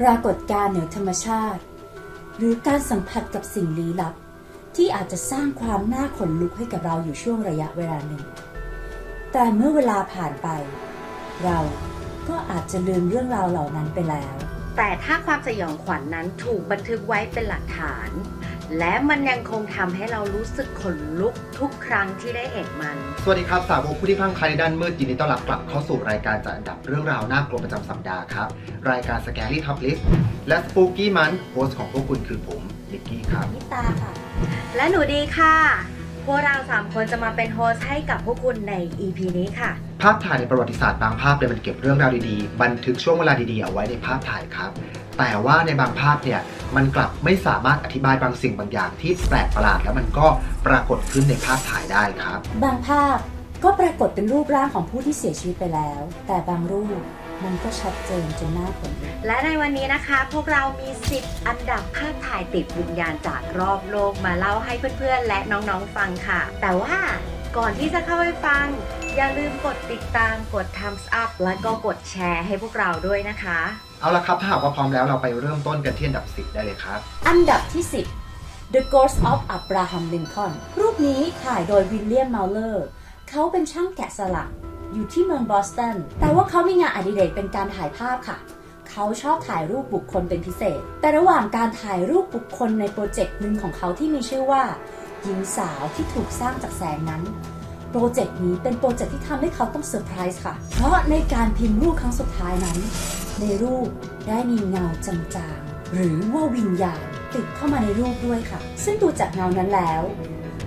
ปรากฏการณ์เหนือธรรมชาติ หรือการสัมผัสกับสิ่งลี้ลับ ที่อาจจะสร้างความน่าขนลุกให้กับเราอยู่ช่วงระยะเวลาหนึ่ง แต่เมื่อเวลาผ่านไป เราก็อาจจะลืมเรื่องราวเหล่านั้นไปแล้ว แต่ถ้าความสยองขวัญนนั้นถูกบันทึกไว้เป็นหลักฐาน และมันยังคงทำให้เรารู้สึกขนลุกทุกครั้งที่ได้เห็นมัน สวัสดีครับ สาวกผู้ที่พังใครในด้านมืดยินดีต้อนรับกลับเข้าสู่รายการจัดอันดับเรื่องราวน่ากลัวประจำสัปดาห์ครับ รายการ Scary Top List และ Spooky Month โฮสต์ของพวกคุณคือผมนิกกี้ครับ นิตาค่ะ และหนูดีค่ะ พวกเราสามคนจะมาเป็นโฮสต์ให้กับพวกคุณใน EP นี้ค่ะ ภาพถ่ายในประวัติศาสตร์บางภาพเนี่ยมันเก็บเรื่องราวดีๆ บันทึกช่วงเวลาดีๆเอาไว้ในภาพถ่ายครับ แต่ว่าในบางภาพเนี่ย มันกลับไม่สามารถอธิบายบางสิ่งบางอย่างที่แปลกประหลาด แล้วมันก็ปรากฏขึ้นในภาพถ่ายได้ครับ บางภาพก็ปรากฏเป็นรูปร่างของผู้ที่เสียชีวิตไปแล้ว แต่บางรูปมันก็ชัดเจนจนน่าขนลุกและในวันนี้นะคะ พวกเรามี 10 อันดับภาพถ่ายติดวิญญาณจากรอบโลกมาเล่าให้เพื่อนๆ และน้องๆฟังค่ะ แต่ว่า ก่อนที่จะเข้าไปฟัง อย่าลืมกดติดตามกด thumbs up แล้วก็กดแชร์ให้พวกเราด้วยนะคะ เอาละครับถ้าหากว่าพร้อมแล้วเราไปเริ่มต้นกันที่อันดับ 10 ได้เลยครับ อันดับที่ 10 The Ghost of Abraham Lincoln รูปนี้ถ่ายโดยวิลเลียมมัลเลอร์เขาเป็นช่างแกะสลัก อยู่ที่เมืองบอสตัน แต่ว่าเขามีงานอดิเรกเป็นการถ่ายภาพค่ะ เขาชอบถ่ายรูปบุคคลเป็นพิเศษ แต่ระหว่างการถ่ายรูปบุคคลในโปรเจกต์หนึ่งของเขาที่มีชื่อว่า หญิงสาวที่ถูกสร้างจากแสงนั้น โปรเจกต์นี้เป็นโปรเจกต์ที่ทำให้เขาต้องเซอร์ไพรส์ค่ะ เพราะในการพิมพ์รูปครั้งสุดท้ายนั้น ในรูปได้มีเงาจางๆ หรือว่าวิญญาณติดเข้ามาในรูปด้วยค่ะ ซึ่งดูจากเงานั้นแล้ว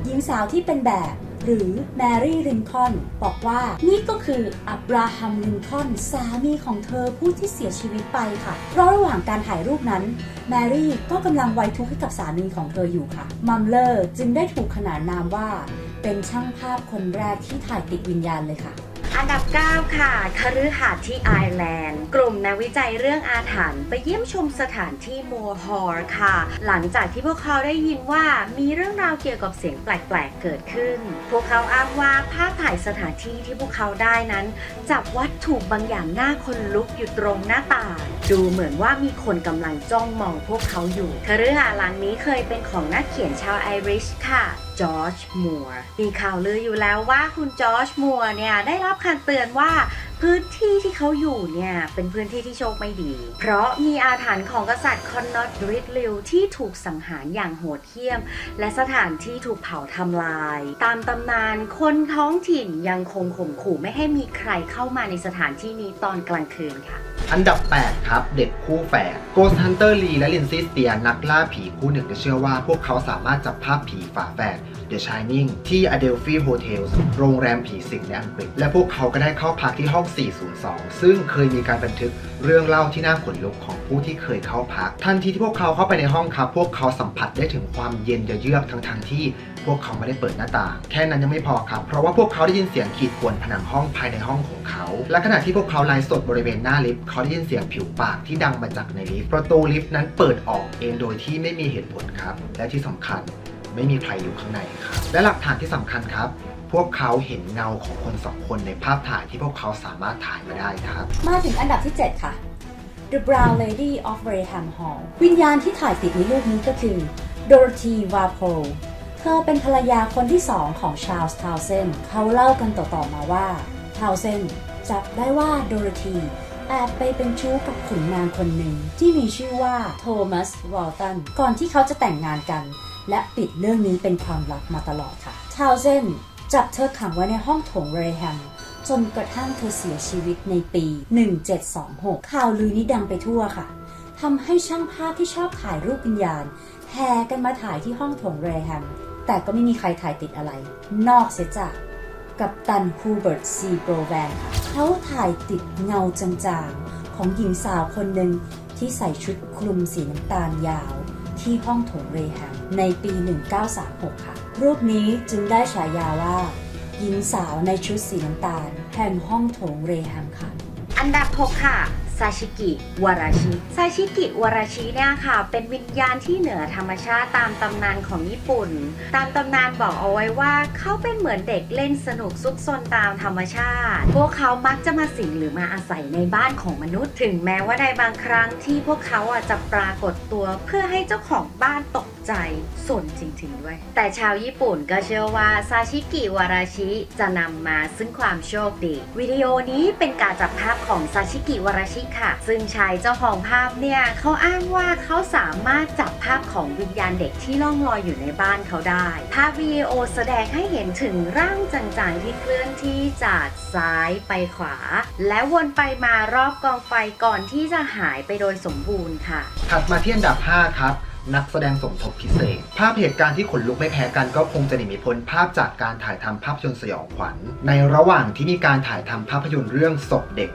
หญิงสาวที่เป็นแบบ หรือแมรี่ลินคอนบอกว่านี่ก็คืออับราฮัมลินคอนสามีของเธอผู้ที่เสียชีวิตไปค่ะ เพราะระหว่างการถ่ายรูปนั้น แมรี่ก็กำลังไว้ทุกข์ให้กับสามีของเธออยู่ค่ะ มัมเลอร์จึงได้ถูกขนานนามว่า เป็นช่างภาพคนแรกที่ถ่ายติดวิญญาณเลยค่ะ อันดับ 9 ค่ะคฤหาสน์ที่ไอร์แลนด์ กลุ่มนักวิจัยเรื่องอาถรรพ์ไปเยี่ยมชมสถานที่มัวฮอร์ค่ะ หลังจากที่พวกเขาได้ยินว่ามีเรื่องราวเกี่ยวกับเสียงแปลกๆ เกิดขึ้น พวกเขาอ้างว่าภาพถ่ายสถานที่ที่พวกเขาได้นั้น จับวัตถุบางอย่างหน่าคนลุกอยู่ตรงหน้าต่างดูเหมือนว่ามีคนกำลังจ้องมองพวกเขาอยู่คฤหาสน์หลังนี้เคยเป็นของนักเขียนชาวไอริชค่ะ จอร์จมัวร์มีข่าวลืออยู่แล้วว่าคุณจอร์จมัวร์เนี่ยได้รับคำเตือนว่าพื้นที่ที่เขาอยู่เนี่ย เป็นพื้นที่ที่โชคไม่ดี เพราะมีอาถรรพ์ของกษัตริย์คอนนอตริดลิวที่ถูกสังหารอย่างโหดเหี้ยม และสถานที่ถูกเผาทำลาย ตามตำนานคนท้องถิ่นยังคงข่มขู่ไม่ให้มีใครเข้ามาในสถานที่นี้ตอนกลางคืนค่ะ อันดับ 8 ครับ เด็กคู่แฝดโกส t ันเตอร์ลีและลินซีสเตียนักล่าผีคู่หนึ่งจะเชื่อว่าพวกเขาสามารถจับภาพผีฝาแฝด The Shining ที่ Adelphi Hotels โรงแรมผีสิงในอังกฤษและพวกเขาก็ได้เข้าพักที่ห้อง 402 ซึ่งเคยมีการบันทึก เรื่องเล่าที่น่าขนลุกของผู้ที่เคยเข้าพัก ทันทีที่พวกเขาเข้าไปในห้องครับพวกเขาสัมผัสได้ถึงความเย็นเยือกทั้งๆที่พวกเขาไม่ได้เปิดหน้าต่าง แค่นั้นยังไม่พอครับ เพราะว่าพวกเขาได้ยินเสียงขีดข่วนผนังห้องภายในห้องของเขา และขณะที่พวกเขาไลฟ์สดบริเวณหน้าลิฟต์เขาได้ยินเสียงผิวปากที่ดังมาจากในลิฟต์ประตูลิฟต์นั้นเปิดออกเองโดยที่ไม่มีเหตุผลครับ และที่สำคัญไม่มีใครอยู่ข้างในครับและหลักฐานที่สำคัญครับ พวกเขาเห็นเงาของคนสองคนในภาพถ่ายที่พวกเขาสามารถถ่ายมาได้ครับ มาถึงอันดับที่ 7 ค่ะ The Brown Lady of Wareham Hall วิญญาณที่ถ่ายติดในรูปนี้ก็คือ Dorothy Walpole เธอเป็นภรรยาคนที่สองของชา l ลส์ทาวเซนเขาเล่ากันต่อๆมาว่าทาวเซนจับได้ว่าโดโรธีแอบไปเป็นชู้กับขุนนางคนหนึ่งที่มีชื่อว่าโทมัสวอลตันก่อนที่เขาจะแต่งงานกัน และปิดเรื่องนี้เป็นความลับมาตลอดค่ะทาวเซน จับเธอขังไว้ในห้องโถงเรแฮมจนกระทั่งเธอเสียชีวิตในปี 1726 ข่าวลือนี้ดังไปทั่วค่ะทำให้ช่างภาพที่ชอบถ่ายรูปวิญญาณแห่กันมาถ่ายที่ห้องโถงเรแฮม แต่ก็ไม่มีใครถ่ายติดอะไร นอกเสียจากกับตันฮูเบิร์ตซีโบรแวนค่ะเขาถ่ายติดเงาจางๆ ของหญิงสาวคนหนึ่งที่ใส่ชุดคลุมสีน้ำตาลยาว ที่ห้องโถงเรแฮมในปี 1936 ค่ะ รูปนี้จึงได้ฉายาว่า หญิงสาวในชุดสีน้ำตาล แห่งห้องโถงเรแฮมค่ะ อันดับ 6 ค่ะ ซาชิกิวาราชิซาชิกิวาราชิเนี่ยค่ะ เป็นวิญญาณที่เหนือธรรมชาติตามตำนานของญี่ปุ่น ตามตำนานบอกเอาไว้ว่าเขาเป็นเหมือนเด็กเล่นสนุกซุกซนตามธรรมชาติ พวกเขามักจะมาสิงหรือมาอาศัยในบ้านของมนุษย์ ถึงแม้ว่าในบางครั้งที่พวกเขาอะจะปรากฏตัวเพื่อให้เจ้าของบ้านตก ใจสนจริงๆด้วย แต่ชาวญี่ปุ่นก็เชื่อว่าซาชิกิวาราชิจะนำมาซึ่งความโชคดี วิดีโอนี้เป็นการจับภาพของซาชิกิวาราชิค่ะ ซึ่งชายเจ้าของภาพเนี่ยเขาอ้างว่าเขาสามารถจับภาพของวิญญาณเด็กที่ล่องลอยอยู่ในบ้านเขาได้ ภาพวิดีโอแสดงให้เห็นถึงร่างจางๆที่เคลื่อนที่จากซ้ายไปขวา และวนไปมารอบกองไฟก่อนที่จะหายไปโดยสมบูรณ์ค่ะ ถัดมาที่อันดับ 5 ครับ นักแสดงสมทบพิเศษ ภาพเหตุการณ์ที่ขนลุกไม่แพ้กันก็คงจะหนีไม่พ้นภาพจากการถ่ายทำภาพยนตร์สยองขวัญ ในระหว่างที่มีการถ่ายทำภาพยนตร์เรื่องศพเด็ก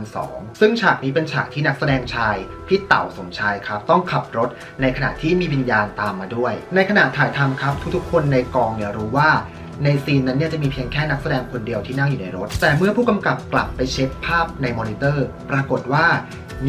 2002 ซึ่งฉากนี้เป็นฉากที่นักแสดงชายพี่เต่าสมชายครับ ต้องขับรถในขณะที่มีวิญญาณตามมาด้วย ในขณะถ่ายทำครับทุกๆคนในกองเนี่ยรู้ว่า ในซีนนั้นเนี่ยจะมีเพียงแค่นักแสดงคนเดียวที่นั่งอยู่ในรถ แต่เมื่อผู้กำกับกลับไปเช็คภาพในมอนิเตอร์ ปรากฏว่า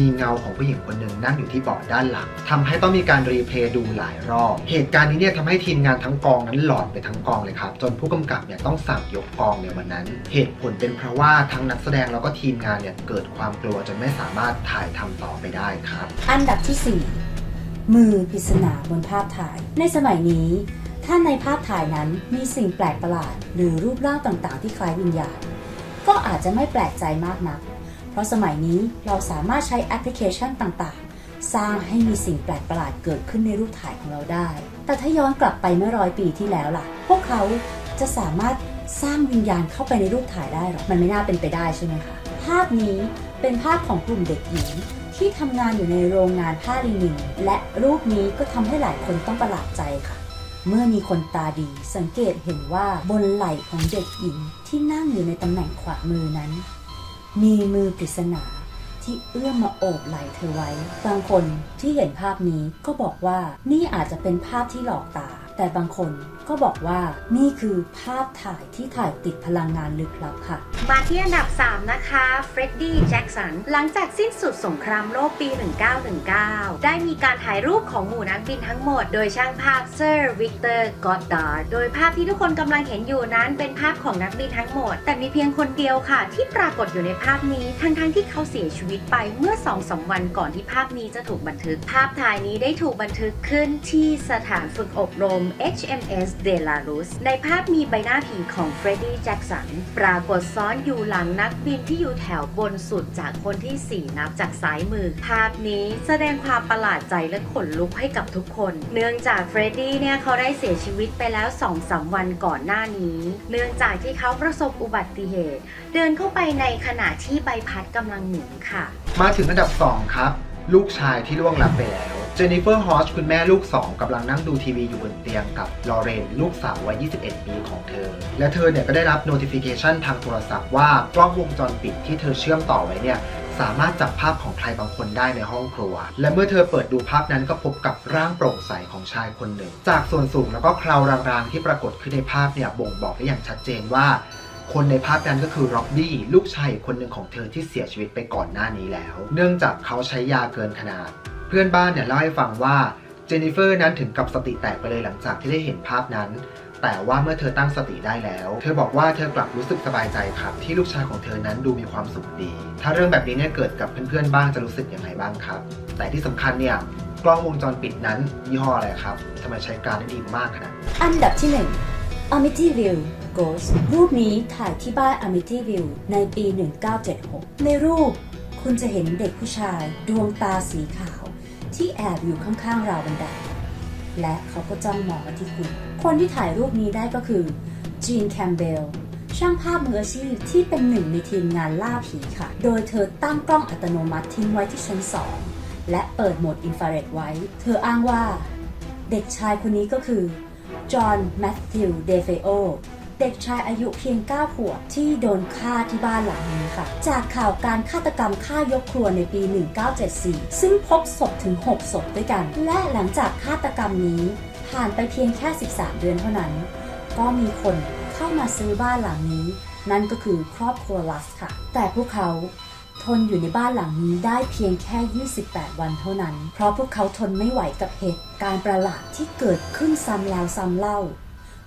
มีเงาของผู้หญิงคนหนึ่งนั่งอยู่ที่เบาะด้านหลังทำให้ต้องมีการรีเพย์ดูหลายรอบ เหตุการณ์นี้เนี่ยทำให้ทีมงานทั้งกองนั้นหลอนไปทั้งกองเลยครับ จนผู้กำกับเนี่ยต้องสั่งยกกองในวันนั้น เหตุผลเป็นเพราะว่าทั้งนักแสดงแล้วก็ทีมงานเนี่ยเกิดความกลัวจนไม่สามารถถ่ายทำต่อไปได้ครับ อันดับที่ 4 มือปริศนาบนภาพถ่าย ในสมัยนี้ ถ้าในภาพถ่ายนั้นมีสิ่งแปลกประหลาด หรือรูปร่างต่างๆ ที่คล้ายวิญญาณ ก็อาจจะไม่แปลกใจมากนัก เพราะสมัยนี้เราสามารถใช้แอปพลิเคชันต่างๆ สร้างให้มีสิ่งแปลกประหลาดเกิดขึ้นในรูปถ่ายของเราได้ แต่ถ้าย้อนกลับไปเมื่อร้อยปีที่แล้วล่ะ พวกเขาจะสามารถสร้างวิญญาณเข้าไปในรูปถ่ายได้หรอ มันไม่น่าเป็นไปได้ใช่ไหมคะ ภาพนี้เป็นภาพของกลุ่มเด็กหญิงที่ทำงานอยู่ในโรงงานผ้าลินินและรูปนี้ก็ทำให้หลายคนต้องประหลาดใจค่ะ เมื่อมีคนตาดีสังเกตเห็นว่าบนไหล่ของเด็กหญิงที่นั่งอยู่ในตำแหน่งขวามือนั้น มีมือปริศนาที่เอื้อมมาโอบไหล่เธอไว้ บางคนที่เห็นภาพนี้ก็บอกว่านี่อาจจะเป็นภาพที่หลอกตา แต่บางคนก็บอกว่านี่คือภาพถ่ายที่ถ่ายติดพลังงานลึกลับค่ะ มาที่อันดับ 3 นะคะเฟรดดี้แจ็กสันหลังจากสิ้นสุดสงครามโลกปี 1919 ได้มีการถ่ายรูปของหมู่นักบินทั้งหมด โดยช่างภาพเซอร์วิกเตอร์กอดดาร์โดยภาพที่ทุกคนกำลังเห็นอยู่นั้นเป็นภาพของนักบินทั้งหมด แต่มีเพียงคนเดียวค่ะ ที่ปรากฏอยู่ในภาพนี้ทั้งๆที่เขาเสียชีวิตไปเมื่อ2-3วันก่อนที่ภาพนี้จะถูกบันทึก ภาพถ่ายนี้ได้ถูกบันทึกขึ้นที่สถานฝึกอบรม HMS De La Rus ในภาพมีใบหน้าผีของเฟรดดี้แจ็กสัน ปรากฏซ้อนอยู่หลังนักบินที่อยู่แถวบนสุดจากคนที่ 4 นับจากซ้ายมือ ภาพนี้แสดงความประหลาดใจและขนลุกให้กับทุกคน เนื่องจากเฟรดดี้เนี่ยเขาได้เสียชีวิตไปแล้ว2-3วันก่อนหน้านี้ เนื่องจากที่เขาประสบอุบัติเหตุ เดินเข้าไปในขณะที่ใบพัดกำลังหมุนค่ะ มาถึงอันดับ 2 ครับ ลูกชายที่ล่วงลับไปแล้ว เจนนิเฟอร์ฮอชคุณแม่ลูก2กำลังนั่งดูทีวีอยู่บนเตียงกับลอเรนลูกสาววัย 21 ปีของเธอ และเธอเนี่ยก็ได้รับ notification ทางโทรศัพท์ว่ากล้องวงจรปิดที่เธอเชื่อมต่อไว้เนี่ยสามารถจับภาพของใครบางคนได้ในห้องครัว และเมื่อเธอเปิดดูภาพนั้นก็พบกับร่างโปร่งใสของชายคนหนึ่ง จากส่วนสูงแล้วก็คราวรางๆ ที่ปรากฏขึ้นในภาพเนี่ยบ่งบอกได้อย่างชัดเจนว่าคนในภาพนั้นก็คือร็อบบี้ลูกชายคนหนึ่งของเธอที่เสียชีวิตไปก่อนหน้านี้แล้ว เนื่องจากเขาใช้ยาเกินขนาด พื่อนบ้านเนี่ยเล่าให้ฟังว่าเจนนิเฟอร์นั้นถึงกับสติแตกไปเลยหลังจากที่ได้เห็นภาพนั้น แต่ว่าเมื่อเธอตั้งสติได้แล้ว เธอบอกว่าเธอกลับรู้สึกสบายใจครับ ที่ลูกชายของเธอนั้นดูมีความสุขดี ถ้าเรื่องแบบนี้เนี่ยเกิดกับเพื่อนๆบ้างจะรู้สึกอยังไงบ้างครับ แต่ที่สำคัญเนี่ยกล้องวงจรปิดนั้นยี่ห้ออะไรครับทำไมใช้การได้ดีมากขนาดอันดับที่ 1 Amityville Ghost รูปนี้ถ่ายที่บ้าน Amityville ในปี 1976 ในรูปคุณจะเห็นเด็กผู้ชายดวงตาสีขาว ที่แอบอยู่ข้างๆราวบันได และเขาก็จ้องมองมาที่คุณ คนที่ถ่ายรูปนี้ได้ก็คือจีนแคมเบลช่างภาพมืออาชีพที่เป็นหนึ่งในทีมงานล่าผีค่ะ โดยเธอตั้งกล้องอัตโนมัติทิ้งไว้ที่ชั้น2และเปิดโหมดอินฟราเรดไว้ เธออ้างว่า เด็กชายคนนี้ก็คือจอห์นแมทธิวเดเฟโอ เด็กชายอายุเพียง 9 ขวบที่โดนฆ่าที่บ้านหลังนี้ค่ะ จากข่าวการฆาตกรรมฆ่ายกครัวในปี 1974 ซึ่งพบศพถึง 6 ศพด้วยกัน และหลังจากฆาตกรรมนี้ผ่านไปเพียงแค่ 13 เดือนเท่านั้น ก็มีคนเข้ามาซื้อบ้านหลังนี้ นั่นก็คือครอบครัวลัสค่ะ แต่พวกเขาทนอยู่ในบ้านหลังนี้ได้เพียงแค่ 28 วันเท่านั้น เพราะพวกเขาทนไม่ไหวกับเหตุการณ์ประหลาดที่เกิดขึ้นซ้ำแล้วซ้ำเล่า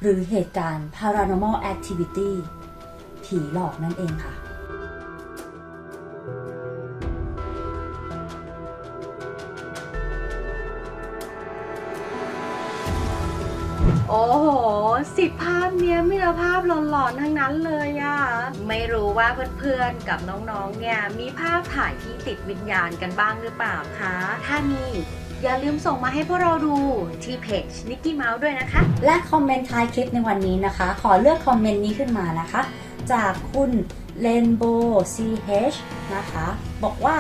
หรือเหตุการณ์ paranormal activity ผีหลอกนั่นเองค่ะ โอ้โหสิบภาพเนี้ยมีแต่ภาพหลอนๆทั้งนั้นเลยอะไม่รู้ว่าเพื่อนๆกับน้องๆเนี่ยมีภาพถ่ายที่ติดวิญญาณกันบ้างหรือเปล่าคะ ถ้ามี อย่าลืมส่งมาให้พวกเราดูที่เพจนิกกี้เมาส์ด้วยนะคะ และคอมเมนต์ท้ายคลิปในวันนี้นะคะ ขอเลือกคอมเมนต์นี้ขึ้นมานะคะ จากคุณ Rainbow CH นะคะ บอกว่า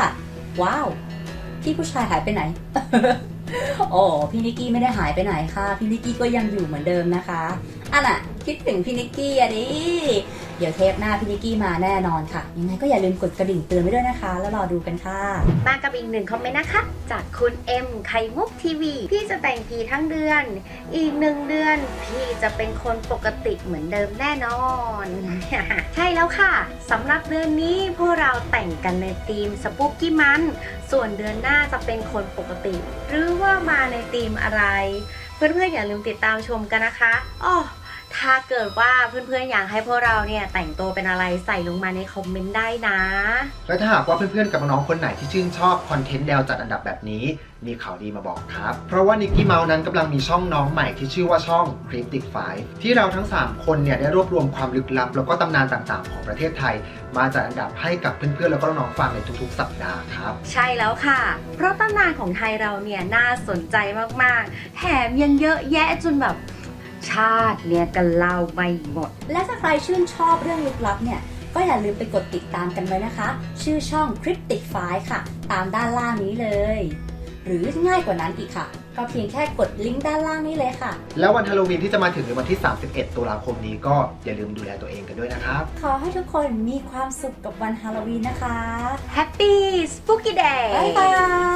ว้าว พี่ผู้ชายหายไปไหน โอ้พี่นิกกี้ไม่ได้หายไปไหนค่ะ พี่นิกกี้ก็ยังอยู่เหมือนเดิมนะคะอันน่ะ คิดถึงพี่นิกกี้อะดิเดี๋ยวเทปหน้าพี่นิกกี้มาแน่นอนค่ะ ยังไงก็อย่าลืมกดกระดิ่งเตือนไว้ด้วยนะคะ แล้วรอดูกันค่ะ มากับอีกหนึ่งคอมเมนต์นะคะ จากคุณเอ็มไข่มุกทีวีพี่จะแต่งผีทั้งเดือน อีกหนึ่งเดือน พี่จะเป็นคนปกติเหมือนเดิมแน่นอน ใช่แล้วค่ะสำหรับเดือนนี้พวกเราแต่งกันในธีมสปุกกี้มัน ส่วนเดือนหน้าจะเป็นคนปกติ หรือว่ามาในธีมอะไร เพื่อนๆอย่าลืมติดตามชมกันนะคะอ๋อ ถ้าเกิดว่าเพื่อนๆอยากให้พวกเราเนี่ยแต่งตัวเป็นอะไรใส่ลงมาในคอมเมนต์ได้นะ และถ้าหากว่าเพื่อนๆกับน้องๆคนไหนที่ชื่นชอบคอนเทนต์แนวจัดอันดับแบบนี้ มีข่าวดีมาบอกครับ เพราะว่านิกกี้เมาส์นั้นกำลังมีช่องน้องใหม่ที่ชื่อว่าช่อง Cryptic Five ที่เราทั้ง 3 คนเนี่ยได้รวบรวมความลึกลับ แล้วก็ตำนานต่างๆ ของประเทศไทย มาจัดอันดับให้กับเพื่อนๆแล้วก็น้องๆฟังในทุกๆ สัปดาห์ครับ ใช่แล้วค่ะ เพราะตำนานของไทยเราเนี่ยน่าสนใจมากๆ แถมยังเยอะแยะจนแบบ ชาติเนี่ยกันเล่าไม่หมด และถ้าใครชื่นชอบเรื่องลึกลับเนี่ย ก็อย่าลืมไปกดติดตามกันไว้นะคะ ชื่อช่อง Cryptic File ค่ะ ตามด้านล่างนี้เลย หรือง่ายกว่านั้นอีกค่ะ ก็เพียงแค่กดลิงก์ด้านล่างนี้เลยค่ะ แล้วแล้ววันฮาโลวีนที่จะมาถึงในวันที่ 31 ตุลาคมนี้ก็อย่าลืมดูแลตัวเองกันด้วยนะครับ ขอให้ทุกคนมีความสุขกับวันฮาโลวีนนะคะ Happy Spooky Day บ๊ายบาย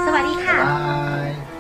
สวัสดีค่ะบ๊ายบาย